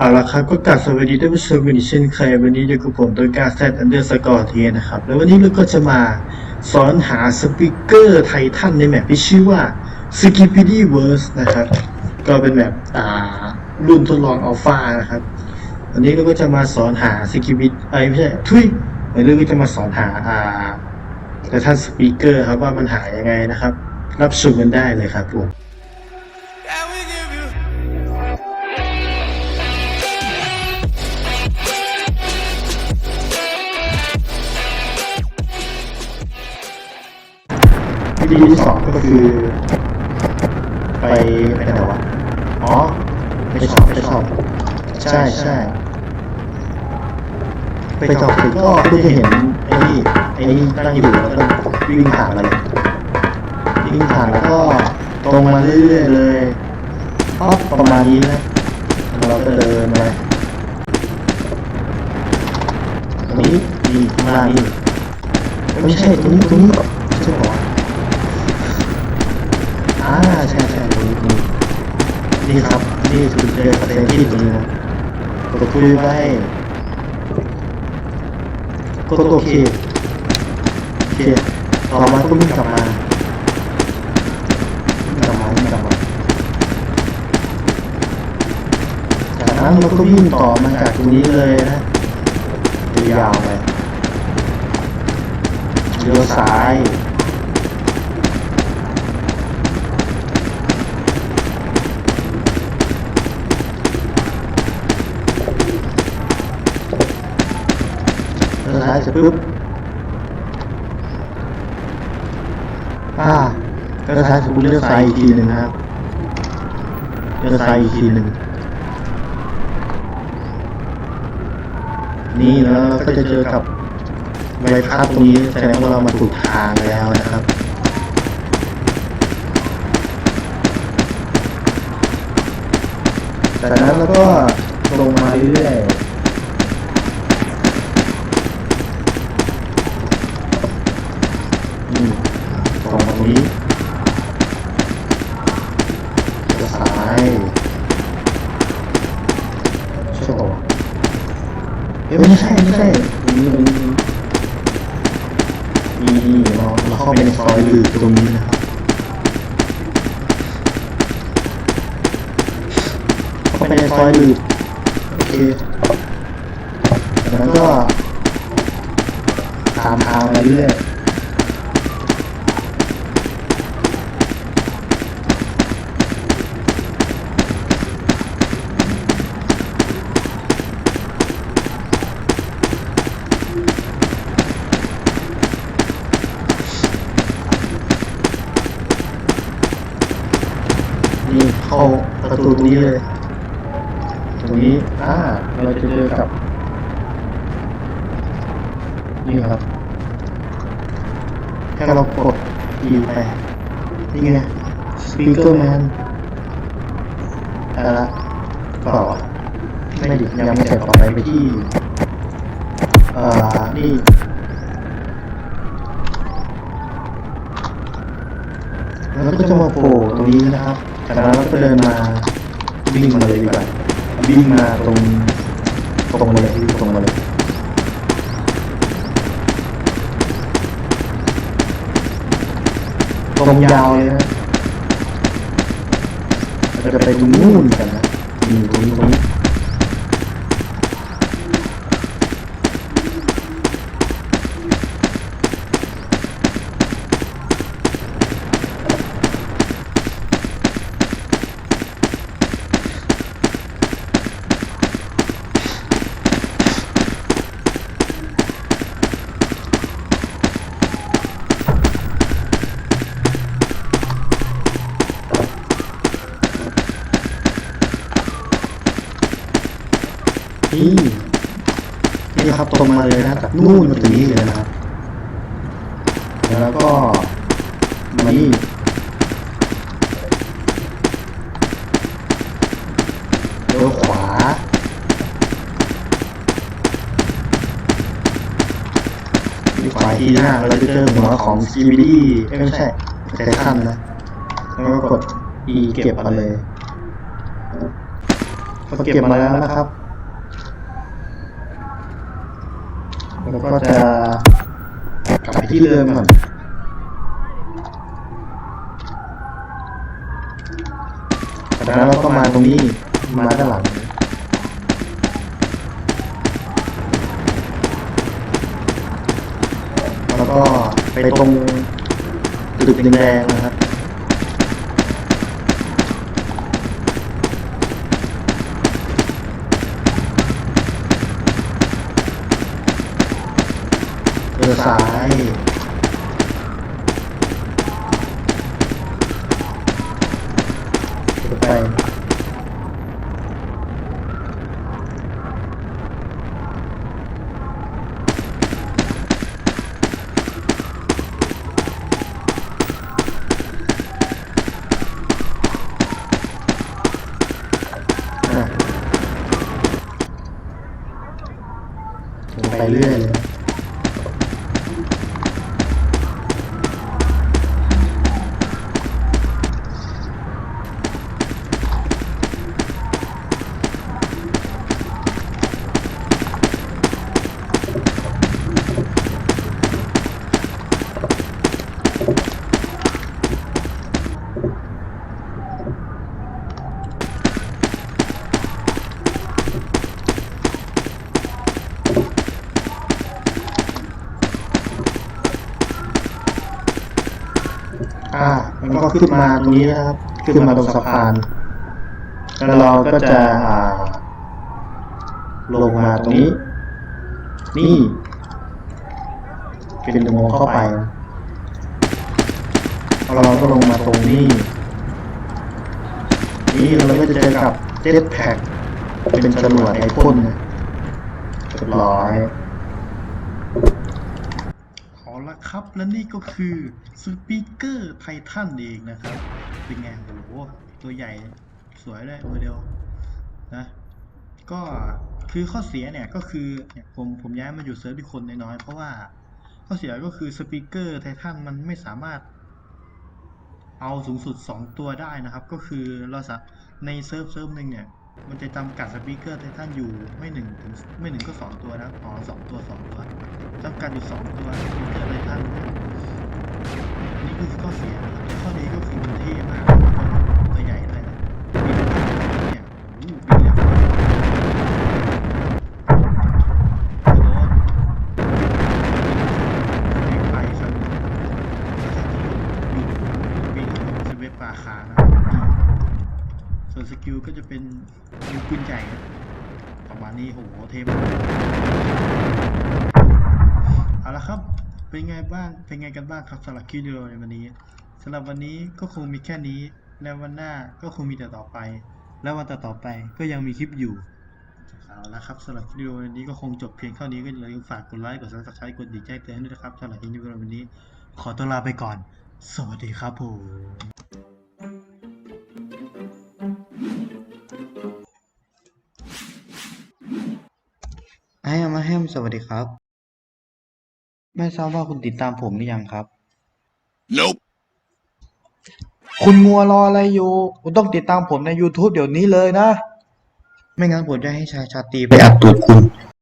เอาละครับก็กลับสวัสดีท่านผู้ชมกันอีกเช่นเคยวันนี้อยู่กับผมโดยการแซดอันเดอร์สกอร์เทนะครับ แล้ววันนี้เราก็จะมาสอนหาสปีกเกอร์ไททันในแมปที่ชื่อว่า s k i p i d y Verse นะครับ ก็เป็นแบบอ่ารุ่นทดลองอัลฟานะครับวันนี้เราก็จะมาสอนหาสกิบิดไอไม่ใช่ทุยวันนี้เราก็จะมาสอนหาอ่าไททันสปีกเกอร์ครับว่ามันหายังไงนะครับ รับชมกันได้เลยครับผม วิธีที่สองก็คือ ไปไปไหนวะอ๋อไปชอปไปชอปใช่ใช่ไปช็อก็เพื่อจะเห็นไอ้นี่ไอ้นี่ตั้งอยู่แล้วก็วิ่งผ่านมาเลยวิ่งผ่านแล้วก็ตรงมาเรื่อยๆเลยอ๋อประมาณนี้นะเราก็เดินมาตรงนี้นี่ข้ากนี่ไม่ใช่ตรงนี้ตรงนี้ใช่ปะ อ่าใช่ใช่ตรงนี้ตรงนี้นี่ครับนี่คือเจอเซนที่ตรงนี้นะกดคุยไปกดโอเคโอเคต่อมาก็วิ่งกลับมาวิ่งกลับมาวิ่งกลับมาจากนั้นเราก็วิ่งต่อมาจากตรงนี้เลยนะยาวไปเลี้ยวซ้ายายเสร็จปุ๊บอ่าเลี้ยวซ้ายเสร็จปุ๊บเลี้ยวซ้ายอีกทีหนึ่งนะครับเลี้ยวซ้ายอีกทีหนึ่งนี่แล้วเราก็จะเจอกับใบพัดตรงนี้แสดงว่าเรามาถูกทางแล้วนะครับจากนั้นเราก็ลงมาเรื่อยๆ นี่ตรงตรงนี้เลี้ยวซ้ายใช่ป่าวะ เอ้ยไม่ใช่ไม่ใช่ตรงนี้ตรงนี้นี่เราเราเข้าไปในซอยลึกตรงนี้นะครับเข้าไปในซอยลึกโอเคแล้วก็ตามทางมาเรื่อย นี่ เข้าประตูตรงนี้เลย ตรงนี้ อ่า เราจะเจอกับ นี่ครับแค่เรากดอีไป นี่ไงสปีกเกอร์แมนอะไรละเปล่าวะไม่ดิยังไม่เสร็จต่อไปไปที่อ่อนี่แล้วก็จะมาโผล่ตรงนี้นะครับ จากนั้นเราก็เดินมาวิ่งมาเลยดีกว่าวิ่งมาตรงตรงมาเลยตรงมาเลยตรงยาวเลยนะเราจะไปตรงนู่นกันนะนี่ตรงตรงนี้ นี่นี่ครับตรงมาเลยนะจากนู่นมาถึงนี่เลยนะครับ แล้วก็มานี่เลี้ยวขวามีขวาทีหน้าเราจะเจอหัวของ CBD เอ้ยไม่ใช่ไททันนะ แล้วก็กด E เก็บมาเลยก็เก็บมาแล้วนะครับ แล้วก็จะกลับไปที่เดิมก่อนจากนั้นเราก็มาตรงนี้ มาด้านหลังแล้วก็ไปตรงตึกแดงนะครับ เอซ้ายไปไปเรื่อยเลย อ่ามันก็ขึ้นมาตรงนี้นะครับ ขึ้นมาตรงสะพาน แล้วเราก็จะอ่า ลงมาตรงนี้ นี่ เป็นอุโมงค์เข้าไป เราก็ลงมาตรงนี้ นี่เราก็จะเจอกับเจ็ตแพ็กเป็นจรวดไอพ่นเรียบร้อยเอา ละครับ และนี่ก็คือสปีกเกอร์ไททันเองนะครับ เป็นไงโอ้โหตัวใหญ่สวยเลยโมเดลนะก็คือข้อเสียเนี่ยก็คือเนี่ยผมผมย้ายมาอยู่เซิร์ฟที่คนน้อยๆเพราะว่าข้อเสียก็คือสปีกเกอร์ไททันมันไม่สามารถเอาสูงสุด 2 ตัวได้นะครับ ก็คือเราสในเซิร์ฟเซิร์ฟหนึ่งเนี่ย มันจะจำกัดสปีกเกอร์ไททันอยู่ไม่หนึ่งถึงไม่หนึ่งก็สองตัวนะอ๋อสองตัวสองตัวจำกัดอยู่สองตัวสปีกเกอร์ไททันนะนี่คือข้อเสียข้อดีก็คือมันเท่มากตัวใหญ่เลยนะเนี่ยโอ้โหบินเร็วโดนไปครับบินสเวปปลาคานะ ส่วนสกิลก็จะ เป็นยิงปืนใหญ่ประมาณนี้โหเทมเอาละครับ เป็นไงบ้าง เป็นไงกันบ้างครับสำหรับคลิปวิดีโอในวันนี้สำหรับวันนี้ก็คงมีแค่นี้ แล้ววันหน้าก็คงมีแต่ต่อไป แล้ววันต่อๆไปก็ยังมีคลิปอยู่เอาละครับสำหรับวิดีโอนี้ก็คงจบเพียงเท่านี้ก็อย่าลืมฝากกดไลค์กด subscribe กดดีแจ้งเตือนด้วยนะครับสำหรับคลิปวิดีโอวันนี้ ขอตัวลาไปก่อน สวัสดีครับผม ไอ้อามาแฮมสวัสดีครับ ไม่ทราบว่าคุณติดตามผมหรือยังครับ Nope. คุณงัวรออะไรอยู่ คุณต้องติดตามผมใน YouTube เดี๋ยวนี้เลยนะ ไม่งั้นผมจะให้ชายชาตรีไปอัดตูดคุณ